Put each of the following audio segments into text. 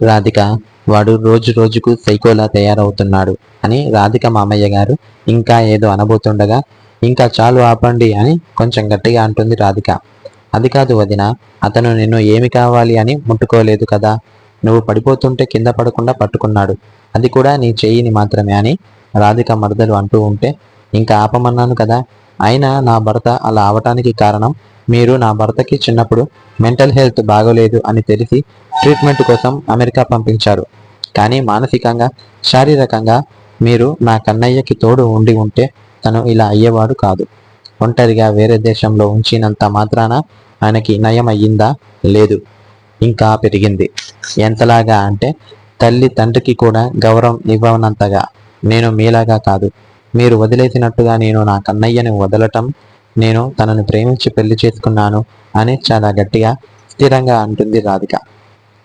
రాధిక వాడు రోజు రోజుకు సైకోలా తయారవుతున్నాడు అని రాధిక మామయ్య గారు ఇంకా ఏదో అనబోతుండగా ఇంకా చాలు ఆపండి అని కొంచెం గట్టిగా అంటుంది రాధిక. అది కాదు వదిన అతను నిన్ను ఏమి కావాలి అని ముట్టుకోలేదు కదా నువ్వు పడిపోతుంటే కింద పడకుండా పట్టుకున్నాడు అది కూడా నీ చెయ్యిని మాత్రమే అని రాధిక మరదలు అంటూ ఉంటే ఇంకా ఆపమన్నాను కదా అయినా నా భర్త అలా అవటానికి కారణం మీరు నా భర్తకి చిన్నప్పుడు మెంటల్ హెల్త్ బాగోలేదు అని తెలిసి ట్రీట్మెంట్ కోసం అమెరికా పంపించారు. కానీ మానసికంగా శారీరకంగా మీరు నా కన్నయ్యకి తోడు ఉండి ఉంటే తను ఇలా అయ్యేవాడు కాదు. ఒంటరిగా వేరే దేశంలో ఉంచినంత మాత్రాన ఆయనకి నయం అయ్యిందా లేదు. ఇంకా పెరిగింది. ఎంతలాగా అంటే తల్లి తండ్రికి కూడా గౌరవం ఇవ్వనంతగా. నేను మీలాగా కాదు. మీరు వదిలేసినట్టుగా నేను నా కన్నయ్యని వదలటం నేను తనను ప్రేమించి పెళ్ళి చేసుకున్నాను అని చాలా గట్టిగా స్థిరంగా అంటుంది రాధిక.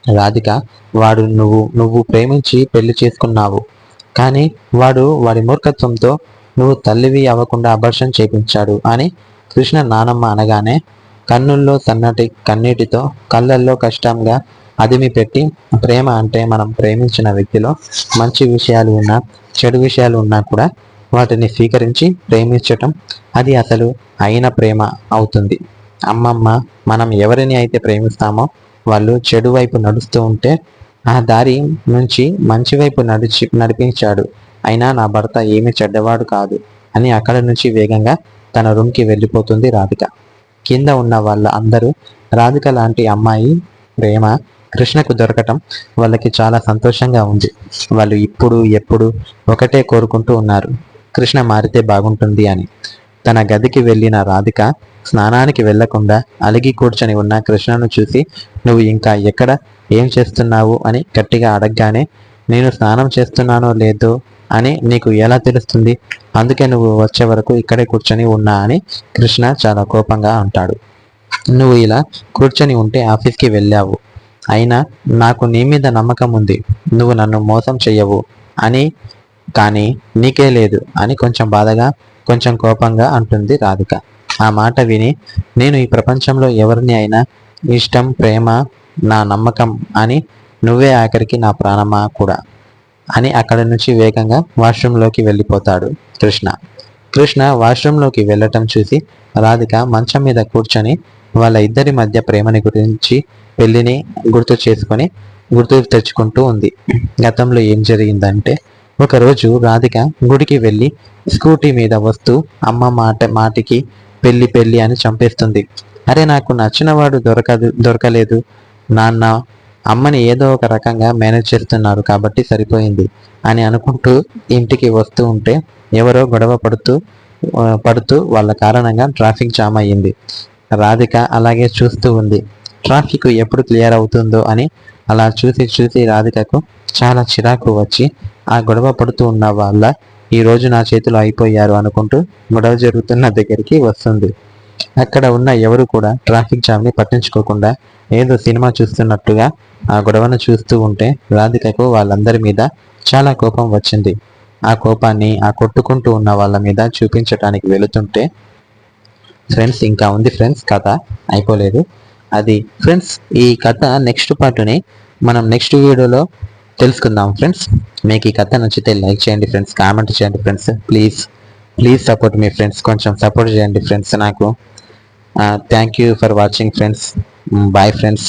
రాధిక వాడు నువ్వు నువ్వు ప్రేమించి పెళ్ళి చేసుకున్నావు. కానీ వాడు వాడి మూర్ఖత్వంతో నువ్వు తల్లివి అవ్వకుండా అబర్షన్ చేపించాడు అని కృష్ణ నానమ్మ అనగానే కన్నుల్లో సన్నటి కన్నీటితో కళ్ళల్లో కష్టంగా అదిమి పెట్టి ప్రేమ అంటే మనం ప్రేమించిన వ్యక్తిలో మంచి విషయాలు ఉన్నా చెడు విషయాలు ఉన్నా కూడా వాటిని స్వీకరించి ప్రేమించటం అది అసలు అయిన ప్రేమ అవుతుంది. అమ్మమ్మ మనం ఎవరిని అయితే ప్రేమిస్తామో వాళ్ళు చెడు వైపు నడుస్తూ ఉంటే ఆ దారి నుంచి మంచి వైపు నడిచి నడిపించాడు. అయినా నా భర్త ఏమి చెడ్డవాడు కాదు అని అక్కడి నుంచి వేగంగా తన రూమ్కి వెళ్ళిపోతుంది రాధిక. కింద ఉన్న వాళ్ళ అందరూ రాధిక లాంటి అమ్మాయి ప్రేమ కృష్ణకు దొరకటం వాళ్ళకి చాలా సంతోషంగా ఉంది. వాళ్ళు ఇప్పుడు ఎప్పుడు ఒకటే కోరుకుంటూ ఉన్నారు. కృష్ణ మారితే బాగుంటుంది అని. తన గదికి వెళ్ళిన రాధిక స్నానానికి వెళ్ళకుండా అలిగి కూర్చొని ఉన్న కృష్ణను చూసి నువ్వు ఇంకా ఎక్కడ? ఏం చేస్తున్నావు? అని గట్టిగా అడగగానే నేను స్నానం చేస్తున్నానో లేదో అని నీకు ఎలా తెలుస్తుంది? అందుకే నువ్వు వచ్చే వరకు ఇక్కడే కూర్చొని ఉన్నా అని కృష్ణ చాలా కోపంగా అంటాడు. నువ్వు ఇలా కూర్చొని ఉంటే ఆఫీస్కి వెళ్ళావు. అయినా నాకు నీ మీద నమ్మకం ఉంది. నువ్వు నన్ను మోసం చెయ్యవు అని కానీ నీకే లేదు అని కొంచెం బాధగా కొంచెం కోపంగా అంటుంది రాధిక. ఆ మాట విని నేను ఈ ప్రపంచంలో ఎవరిని అయినా ఇష్టం ప్రేమ నా నమ్మకం అని నువ్వే ఆఖరికి నా ప్రాణమా కూడా? అని అక్కడి నుంచి వేగంగా వాష్రూమ్లోకి వెళ్ళిపోతాడు కృష్ణ. కృష్ణ వాష్రూమ్లోకి వెళ్ళటం చూసి రాధిక మంచం మీద కూర్చొని వాళ్ళ ఇద్దరి మధ్య ప్రేమని గురించి పెళ్ళిని గుర్తు చేసుకొని గుర్తు తెచ్చుకుంటూ ఉంది. గతంలో ఏం జరిగిందంటే ఒకరోజు రాధిక గుడికి వెళ్ళి స్కూటీ మీద వస్తూ అమ్మ మాట మాటికి పెళ్ళి పెళ్ళి అని చంపేస్తుంది. అరే నాకు నచ్చినవాడు దొరకదు దొరకలేదు. నాన్న అమ్మని ఏదో ఒక రకంగా మేనేజ్ చేస్తున్నారు కాబట్టి సరిపోయింది అని అనుకుంటూ ఇంటికి వస్తూ ఉంటే ఎవరో గొడవ పడుతూ పడుతూ వాళ్ళ కారణంగా ట్రాఫిక్ జామ్ అయ్యింది. రాధిక అలాగే చూస్తూ ఉంది. ట్రాఫిక్ ఎప్పుడు క్లియర్ అవుతుందో అని అలా చూసి చూసి రాధికకు చాలా చిరాకు వచ్చి ఆ గొడవ పడుతూ ఉన్న వాళ్ళ ఈ రోజు నా చేతిలో అయిపోయారు అనుకుంటూ గొడవ జరుగుతున్న దగ్గరికి వస్తుంది. అక్కడ ఉన్న ఎవరు కూడా ట్రాఫిక్ జామ్ని పట్టించుకోకుండా ఏదో సినిమా చూస్తున్నట్టుగా ఆ గొడవను చూస్తూ ఉంటే రాధికకు వాళ్ళందరి మీద చాలా కోపం వచ్చింది. ఆ కోపాన్ని ఆ కొట్టుకుంటూ ఉన్న వాళ్ళ మీద చూపించడానికి వెళుతుంటే ఫ్రెండ్స్ ఇంకా ఉంది ఫ్రెండ్స్ కథ అయిపోలేదు. అది ఫ్రెండ్స్ ఈ కథ నెక్స్ట్ పార్ట్ని మనం నెక్స్ట్ వీడియోలో తెలుసుకుందాం ఫ్రెండ్స్ మీకు ఈ కథ నచ్చితే లైక్ చేయండి ఫ్రెండ్స్ కామెంట్ చేయండి ఫ్రెండ్స్ ప్లీజ్ ప్లీజ్ సపోర్ట్ మీ ఫ్రెండ్స్ కొంచెం సపోర్ట్ చేయండి ఫ్రెండ్స్ నాకు. Thank you for watching friends bye friends